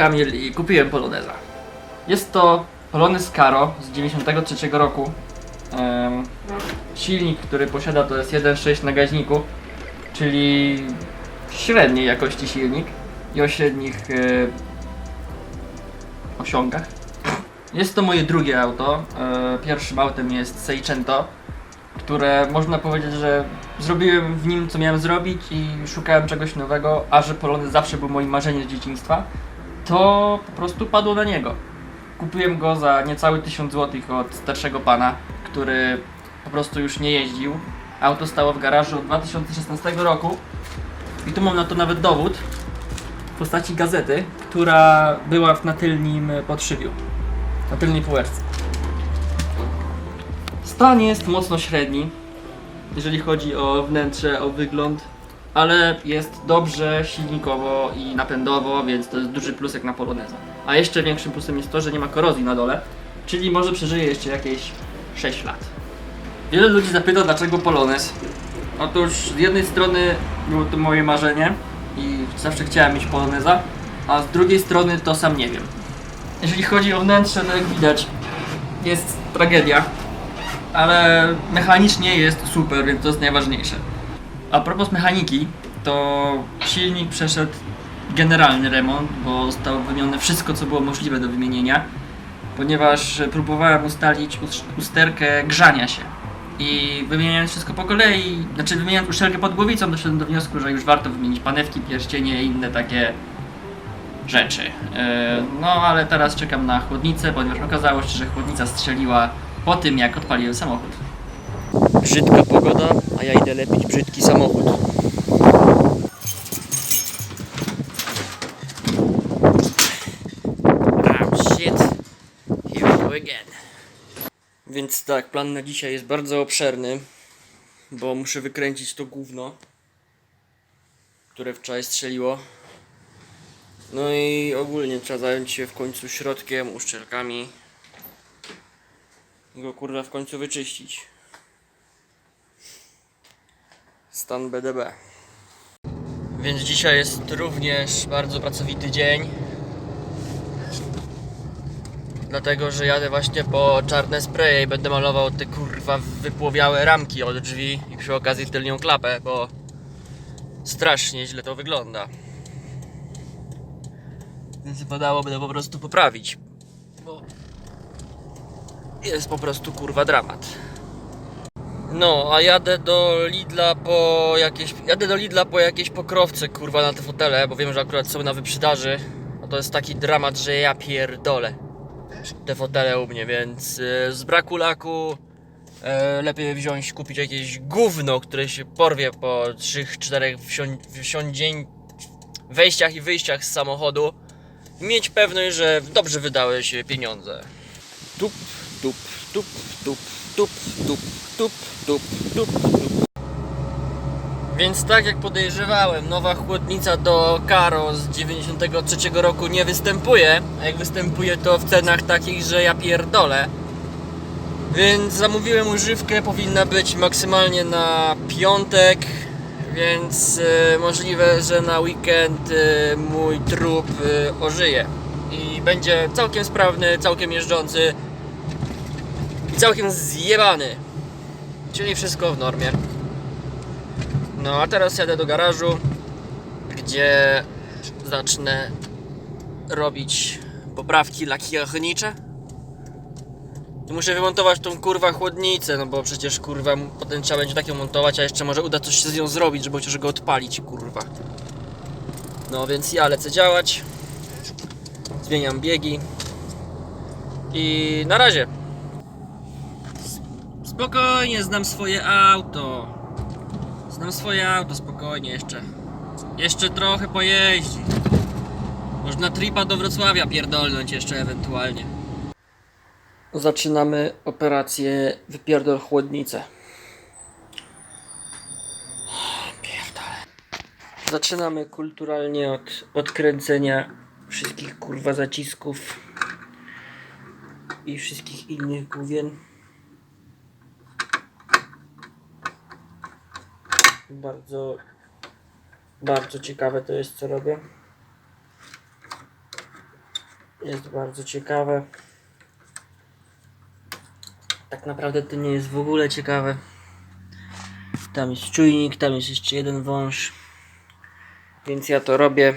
Kamil i kupiłem Poloneza. Jest to Polonez Caro z 93 roku. Em, silnik, który posiada to jest 1.6 na gaźniku, czyli średniej jakości silnik i o średnich e, osiągach. Jest to moje drugie auto. E, pierwszym autem jest Seicento, które można powiedzieć, że zrobiłem w nim co miałem zrobić i szukałem czegoś nowego, a że Polonez zawsze był moim marzeniem z dzieciństwa, to po prostu padło na niego. Kupiłem go za niecałe 1000 zł od starszego pana, który po prostu już nie jeździł. Auto stało w garażu od 2016 roku i tu mam na to nawet dowód w postaci gazety, która była na tylnym podszybiu, na tylnej półeczce. Stan jest mocno średni, jeżeli chodzi o wnętrze, o wygląd, ale jest dobrze silnikowo i napędowo, więc to jest duży plus jak na Poloneza. A jeszcze większym plusem jest to, że nie ma korozji na dole, czyli może przeżyje jeszcze jakieś 6 lat. Wiele ludzi zapyta, dlaczego Polonez. Otóż z jednej strony było to moje marzenie i zawsze chciałem mieć Poloneza, a z drugiej strony to sam nie wiem. Jeżeli chodzi o wnętrze, to jak widać, jest tragedia ale mechanicznie jest super, więc to jest najważniejsze. A propos mechaniki, to silnik przeszedł generalny remont, bo zostało wymienione wszystko, co było możliwe do wymienienia, ponieważ próbowałem ustalić us- usterkę grzania się. I wymieniając wszystko po kolei, znaczy wymieniając uszczelkę pod głowicą, doszedłem do wniosku, że już warto wymienić panewki, pierścienie i inne takie rzeczy. E, No ale teraz czekam na chłodnicę, ponieważ okazało się, że chłodnica strzeliła po tym, jak odpaliłem samochód. Brzydka pogoda, a ja idę lepić brzydki samochód. Oh shit. Here we go again. Więc tak, plan na dzisiaj jest bardzo obszerny, bo muszę wykręcić to gówno, które wczoraj strzeliło. No i ogólnie trzeba zająć się w końcu środkiem, uszczelkami go kurwa w końcu wyczyścić. Stan BDB. Więc dzisiaj jest również bardzo pracowity dzień. Dlatego, że jadę właśnie po czarne spraye i będę malował te kurwa wypłowiałe ramki od drzwi i przy okazji tylnią klapę, bo strasznie źle to wygląda. Więc wypadałoby to po prostu poprawić, bo jest po prostu kurwa dramat. No, a jadę do Lidla po jakieś. Jadę do Lidla po jakieś pokrowce, kurwa, na te fotele, bo wiem, że akurat są na wyprzedaży. A to jest taki dramat, że ja pierdolę te fotele u mnie, więc y, z braku laku e, lepiej wziąć, kupić jakieś gówno, które się porwie po 3-4 wsią- wsiądzień, wejściach i wyjściach z samochodu. Mieć pewność, że dobrze wydały się pieniądze. Tup, tup, tup, tup, tup, tup, tup, tup, tup, tup. Więc tak jak podejrzewałem, nowa chłodnica do Karo z 93 roku nie występuje. A jak występuje to w cenach takich, że ja pierdolę. Więc zamówiłem używkę, powinna być maksymalnie na piątek, więc e, możliwe, że na weekend e, mój trup e, ożyje. I będzie całkiem sprawny, całkiem jeżdżący całkiem zjebany. Czyli wszystko w normie. No a teraz jadę do garażu, gdzie zacznę robić poprawki lakiernicze. I muszę wymontować tą kurwa chłodnicę, no bo przecież kurwa potem trzeba będzie taką montować, a jeszcze może uda coś z nią zrobić, żeby chociaż go odpalić, kurwa. No więc ja lecę działać. Zmieniam biegi. I na razie. Spokojnie, znam swoje auto. Znam swoje auto, spokojnie jeszcze. Jeszcze trochę pojeździ. Można tripa do Wrocławia pierdolnąć jeszcze ewentualnie. Zaczynamy operację wypierdol chłodnicę. Pierdolę. Zaczynamy kulturalnie od odkręcenia wszystkich kurwa zacisków i wszystkich innych główien. Bardzo, bardzo ciekawe to jest co robię. jest bardzo ciekawe. Tak naprawdę to nie jest w ogóle ciekawe. Tam jest czujnik, tam jest jeszcze jeden wąż. Więc ja to robię.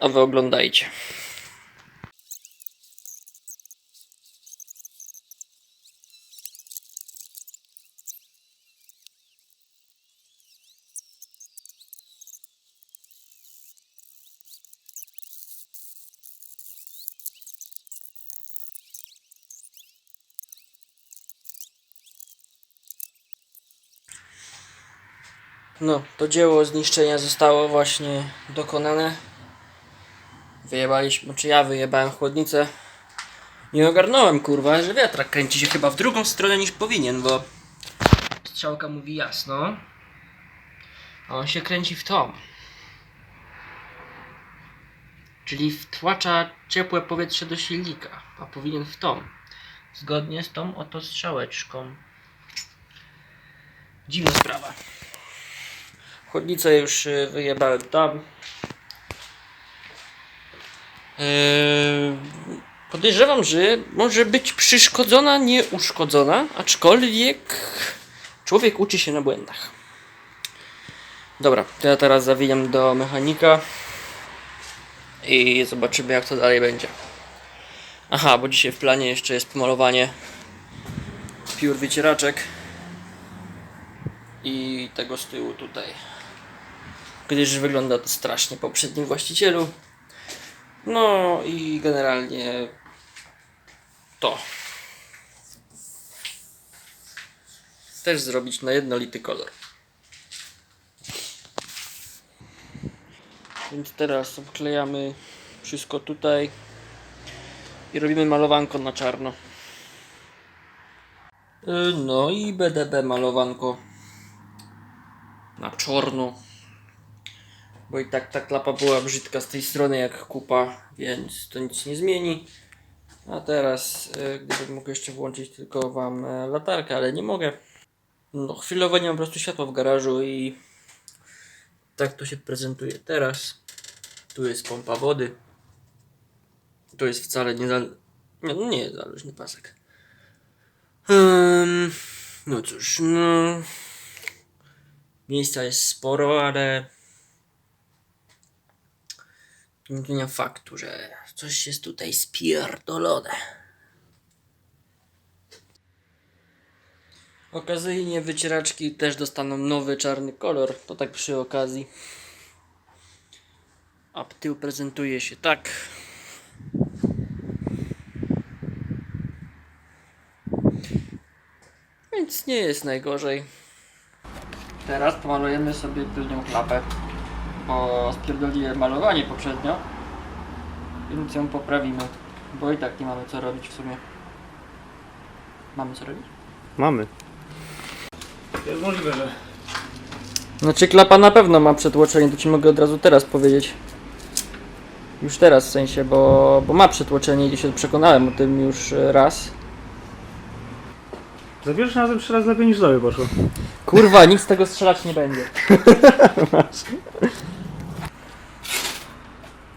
A wy oglądajcie. No, to dzieło zniszczenia zostało właśnie dokonane. Wyjebaliśmy, czy ja wyjebałem chłodnicę. Nie ogarnąłem, kurwa, że wiatrak kręci się chyba w drugą stronę niż powinien, bo strzałka mówi jasno, a on się kręci w tą. Czyli wtłacza ciepłe powietrze do silnika, a powinien w tą. Zgodnie z tą oto strzałeczką. Dziwna sprawa. Chłodnicę już y, wyjebałem tam. Eee, podejrzewam, że może być przyszkodzona, nie uszkodzona, aczkolwiek człowiek uczy się na błędach. Dobra, to ja teraz zawijam do mechanika i zobaczymy jak to dalej będzie. Aha, bo dzisiaj w planie jeszcze jest pomalowanie piór wycieraczek i tego z tyłu tutaj. Gdyż wygląda to strasznie po poprzednim właścicielu. No i generalnie to. Też zrobić na jednolity kolor. Więc teraz obklejamy wszystko tutaj i robimy malowanko na czarno. Y, No i BDB malowanko na czarno. Bo i tak ta klapa była brzydka z tej strony jak kupa, więc to nic nie zmieni. A teraz, e, gdybym mógł jeszcze włączyć tylko wam e, latarkę, ale nie mogę. No chwilowo nie mam po prostu światła w garażu i tak to się prezentuje teraz. Tu jest pompa wody. To jest wcale nie zal... Nie, no nie zależny pasek. Um, no cóż, no... Miejsca jest sporo, ale... Zmienia faktu, że coś jest tutaj spierdolone. Okazyjnie wycieraczki też dostaną nowy czarny kolor, to tak przy okazji. A tył prezentuje się tak. Więc nie jest najgorzej. Teraz pomalujemy sobie tylnią klapę bo spierdoliłem malowanie poprzednio, więc ją poprawimy, bo i tak nie mamy co robić w sumie. Mamy co robić? Mamy. Jest możliwe, że. Znaczy klapa na pewno ma przetłoczenie, to ci mogę od razu teraz powiedzieć. Już teraz w sensie, bo, bo ma przetłoczenie i się przekonałem o tym już e, raz. Za pierwszym razem trzy razy lepiej niż sobie poszło. Kurwa, nic z tego strzelać nie będzie.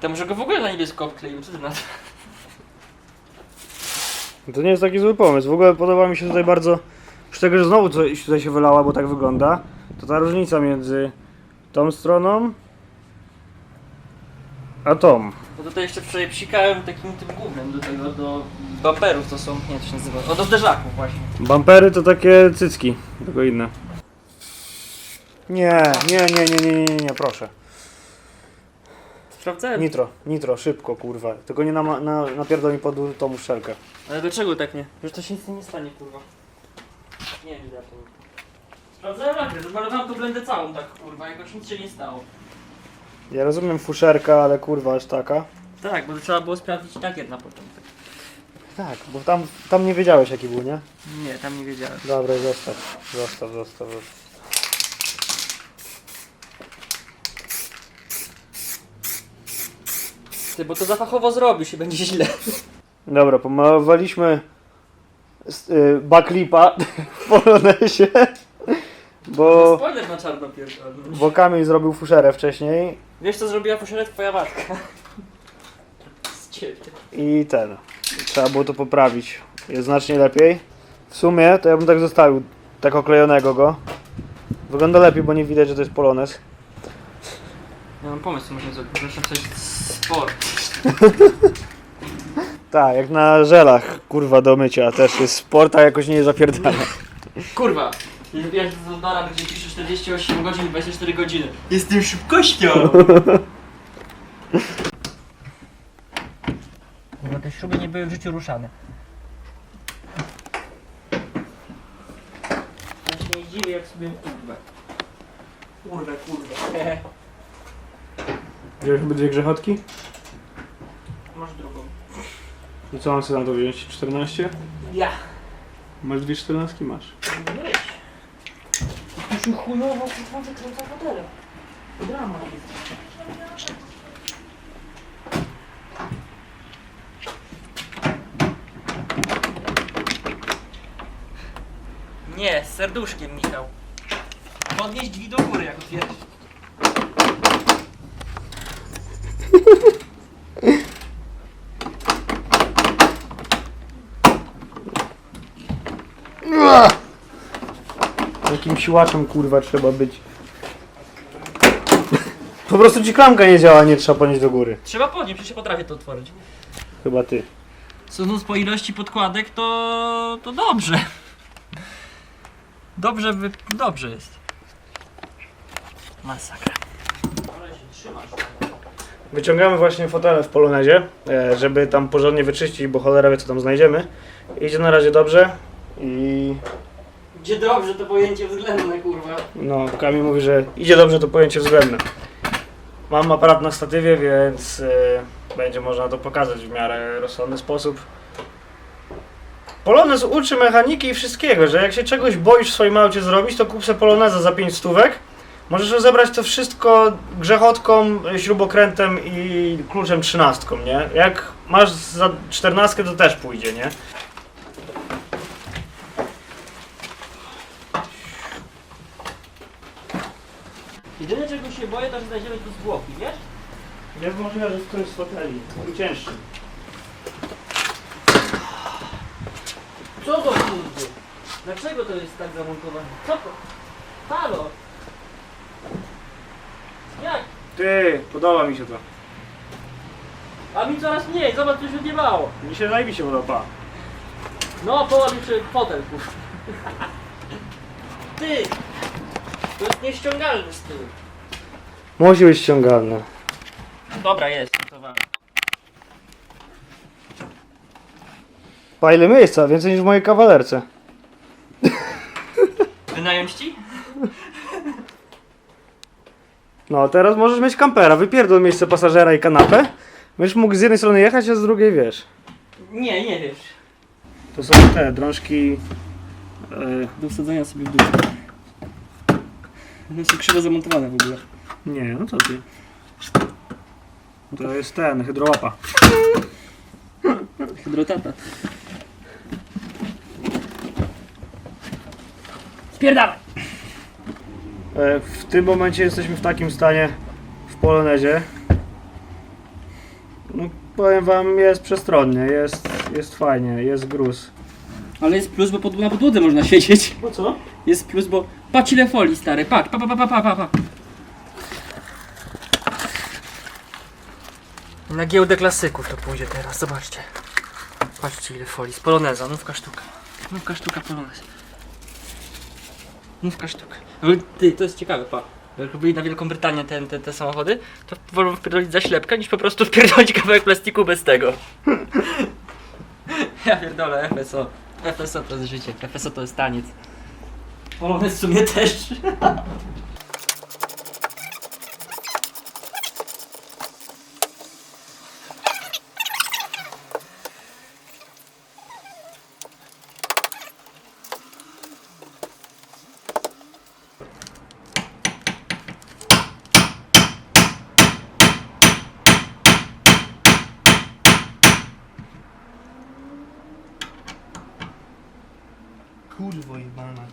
To może go w ogóle na niebiesko obkleimy, co ty na to? To nie jest taki zły pomysł. W ogóle podoba mi się tutaj bardzo. Przy tego, że znowu coś tutaj się wylała, bo tak wygląda, to ta różnica między tą stroną a tą. Bo tutaj jeszcze wczoraj psikałem takim tym głównym do tego, do bumperów to są, nie to się nazywa, o do zderzaków właśnie. Bampery to takie cycki, tylko inne. Nie, nie, nie, nie, nie, nie, nie, proszę. Sprawdzałem. Nitro, nitro, szybko, kurwa. Tylko nie na, na, napierdol mi pod tą uszczelkę. Ale dlaczego tak nie? Że to się nic nie stanie, kurwa. Nie wiem, jak to. Sprawdzałem lakier, zamalowałem tą blendę całą tak, kurwa, jakoś nic się nie stało. Ja rozumiem fuszerka, ale kurwa aż taka. Tak, bo to trzeba było sprawdzić lakier na początek. Tak, bo tam, tam nie wiedziałeś jaki był, nie? Nie, tam nie wiedziałem. Dobra, zostaw, zostaw, zostaw. zostaw. Ty, bo to za fachowo zrobisz i będzie źle. Dobra, pomalowaliśmy s- y, backlipa w Polonesie, bo, Spoiler na czarno pierdolny. bo Kamil zrobił fuszerę wcześniej. Wiesz co zrobiła posiadek twoja matka? ciebie. i ten. Trzeba było to poprawić. Jest znacznie lepiej. W sumie to ja bym tak zostawił, tak oklejonego go. Wygląda lepiej, bo nie widać, że to jest Polones. Ja mam pomysł, co można zrobić. Proszę coś sport. Tak, jak na żelach, kurwa, do mycia też jest sport, a jakoś nie zapierdala. Kurwa! Wiesz, do Dora, gdzie pisze 48 godzin i 24 godziny. Jestem szybkością! Bo te śruby nie były w życiu ruszane. Ja się nie dziwię, jak sobie kurwę. Kurwę, kurwę. Wziąłeś chyba dwie grzechotki? Masz drugą. I co mam sobie na to wziąć? 14? Ja. Masz dwie 14? Masz. Weź. To się chujowo kurwa wykręca fotelem. Drama jest. Nie, z serduszkiem, Michał. Podnieś drzwi do góry, jak otwierasz. Siłaczem kurwa trzeba być. Po prostu ci klamka nie działa, nie trzeba podnieść do góry. Trzeba podnieść, przecież ja potrafię to otworzyć. Chyba ty. Sądząc po ilości podkładek, to, to dobrze. Dobrze, wy... dobrze jest. Masakra. Ale się trzymasz. Wyciągamy właśnie fotele w Polonezie, e, żeby tam porządnie wyczyścić, bo cholera wie co tam znajdziemy. Idzie na razie dobrze i Gdzie dobrze to pojęcie względne, kurwa. no Kamil mówi, że idzie dobrze to pojęcie względne. Mam aparat na statywie, więc e, będzie można to pokazać w miarę rozsądny sposób. Polonez uczy mechaniki i wszystkiego, że jak się czegoś boisz w swoim aucie zrobić, to kup se Poloneza za 5 stówek. Możesz rozebrać to wszystko grzechotką, śrubokrętem i kluczem trzynastką, nie? Jak masz za czternastkę, to też pójdzie, nie? Jedyne czego się boję, to że znajdziemy tu zwłoki, wiesz? Jest możliwe, że w którymś z foteli. Cięższy. Co to kurde? Dlaczego to jest tak zamontowane? Co to? Halo! Jak? Ty, podoba mi się to. A mi coraz mniej, zobacz, co się odjebało. Mi się się podoba. No, połam jeszcze fotel, kurwa. Ty! To jest nieściągalny z tyłu. Musi być ściągalne. Dobra, jest, gotowałem. Pa ile miejsca, więcej niż w mojej kawalerce. Wynająć ci? No, teraz możesz mieć kampera, wypierdol miejsce pasażera i kanapę. Będziesz mógł z jednej strony jechać, a z drugiej wiesz. Nie, nie wiesz. To są te drążki... e, Do wsadzenia sobie w dół. One są krzywo zamontowane w ogóle. Nie, no co ty. To jest ten, hydrołapa. Hydrotata. Spierdalaj! E, w tym momencie jesteśmy w takim stanie w Polonezie. No, powiem wam, jest przestronnie, jest, jest fajnie, jest gruz. Ale jest plus, bo pod, na podłodze można siedzieć. No co? Jest plus, bo patrz ile folii stary, patrz, pa pa pa pa pa pa pa. Na giełdę klasyków to pójdzie teraz, zobaczcie. Patrzcie ile folii, z poloneza, nówka sztuka. Nówka sztuka polonez. Nówka sztuka. Ty, to jest ciekawe, pa. Jak byli na Wielką Brytanię te, te, samochody, to wolą wpierdolić zaślepkę niż po prostu wpierdolić kawałek plastiku bez tego. ja pierdolę, FSO. FSO to jest życie, FSO to jest taniec. Polonez w sumie też. Kurwo jebana.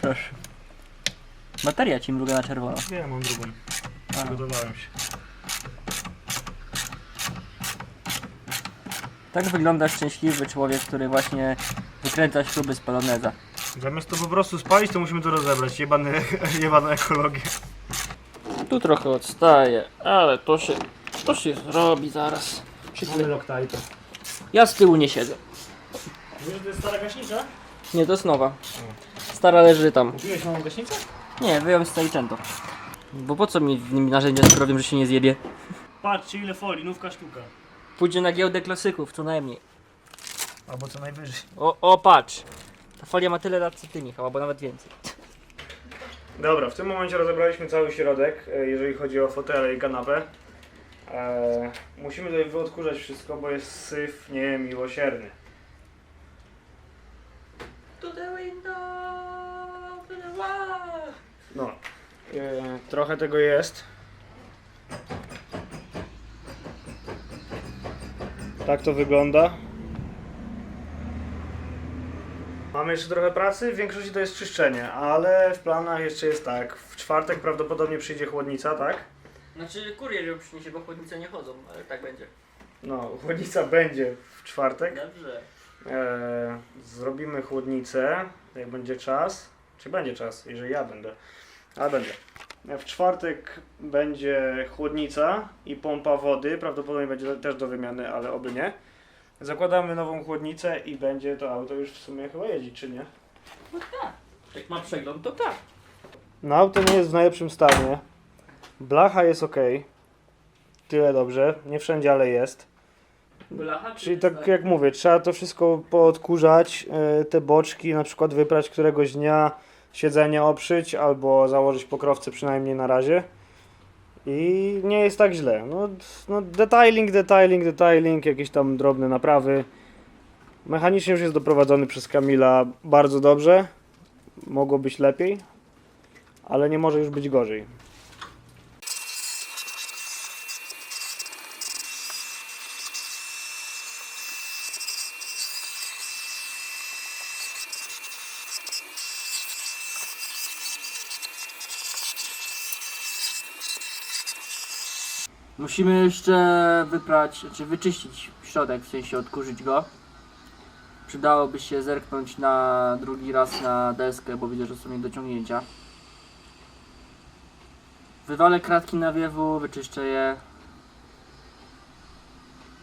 proszę. Bateria ci mruga na czerwono. Nie, mam drugą. Przygotowałem się. Tak wygląda szczęśliwy człowiek, który właśnie wykręca śruby z poloneza. Zamiast to po prostu spalić, to musimy to rozebrać. Jebany, jebana ekologia. Tu trochę odstaje, ale to się, to się robi zaraz. Mamy Loctite. Ja z tyłu nie siedzę. Wiesz, że to jest stara gaśnica? Nie, to jest nowa. Stara leży tam. Kupiłeś nową gaśnicę? Nie, wyjąłem z Seicento. Bo po co mi w nim narzędzia, skoro wiem, że się nie zjebie? Patrzcie ile folii, nówka sztuka. Pójdzie na giełdę klasyków, co najmniej. Albo co najwyżej. O, o patrz! Ta folia ma tyle lat co ty, Michał, albo nawet więcej. Dobra, w tym momencie rozebraliśmy cały środek, e, jeżeli chodzi o fotele i kanapę. E, musimy tutaj wyodkurzać wszystko, bo jest syf niemiłosierny. To the window, to the wall. No, e, trochę tego jest. Tak to wygląda. Mamy jeszcze trochę pracy, w większości to jest czyszczenie, ale w planach jeszcze jest tak. W czwartek prawdopodobnie przyjdzie chłodnica, tak? Znaczy kurier ją przyniesie, bo chłodnice nie chodzą, ale tak będzie. No, chłodnica będzie w czwartek. Dobrze. E, zrobimy chłodnicę, jak będzie czas. Czy będzie czas, jeżeli ja będę. Ale będzie. W czwartek będzie chłodnica i pompa wody. Prawdopodobnie będzie też do wymiany, ale oby nie. Zakładamy nową chłodnicę i będzie to auto już w sumie chyba jeździć, czy nie? Jak ma przegląd, to tak. No auto nie jest w najlepszym stanie. Blacha jest ok. Tyle dobrze. Nie wszędzie, ale jest. Blacha, czy Czyli tak jak mówię, trzeba to wszystko poodkurzać, e, te boczki na przykład wyprać któregoś dnia, siedzenie oprzeć albo założyć pokrowce przynajmniej na razie. I nie jest tak źle. No, no detailing, detailing, detailing, jakieś tam drobne naprawy. Mechanicznie już jest doprowadzony przez Kamila bardzo dobrze. Mogło być lepiej, ale nie może już być gorzej. Musimy jeszcze wyprać, czy wyczyścić środek, w sensie odkurzyć go. Przydałoby się zerknąć na drugi raz na deskę, bo widzę, że są nie do ciągnięcia. Wywalę kratki nawiewu, wyczyszczę je.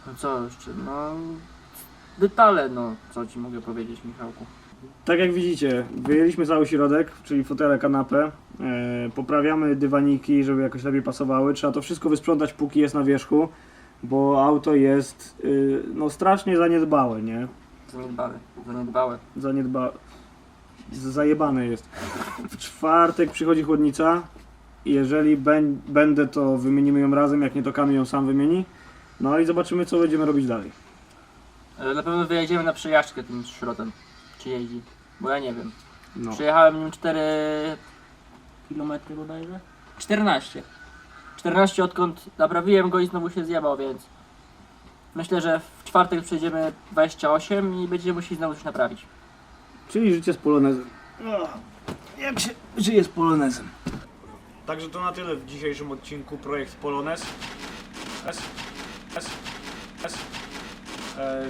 No co jeszcze? No... Detale, no. Co ci mogę powiedzieć, Michałku? Tak jak widzicie, wyjęliśmy cały środek, czyli fotele, kanapę. E, poprawiamy dywaniki, żeby jakoś lepiej pasowały. Trzeba to wszystko wysprzątać, póki jest na wierzchu, bo auto jest y, no strasznie zaniedbałe, nie? Zaniedbałe. Zaniedbałe. Zaniedba... z- Zajebane jest. W czwartek przychodzi chłodnica. Jeżeli będę, to wymienimy ją razem, jak nie to Kamil ją sam wymieni. No i zobaczymy, co będziemy robić dalej. E, Na pewno wyjedziemy na przejażdżkę tym szrotem. Czy jeździ? Bo ja nie wiem. No. Przejechałem nim 4 km bodajże? 14. 14 odkąd naprawiłem go i znowu się zjebał, więc myślę, że w czwartek przejdziemy 28 i będziemy musieli znowu coś naprawić. Czyli życie z polonezem. Jak się żyje z polonezem? Także to na tyle w dzisiejszym odcinku projekt Polonez. S. S. S. E,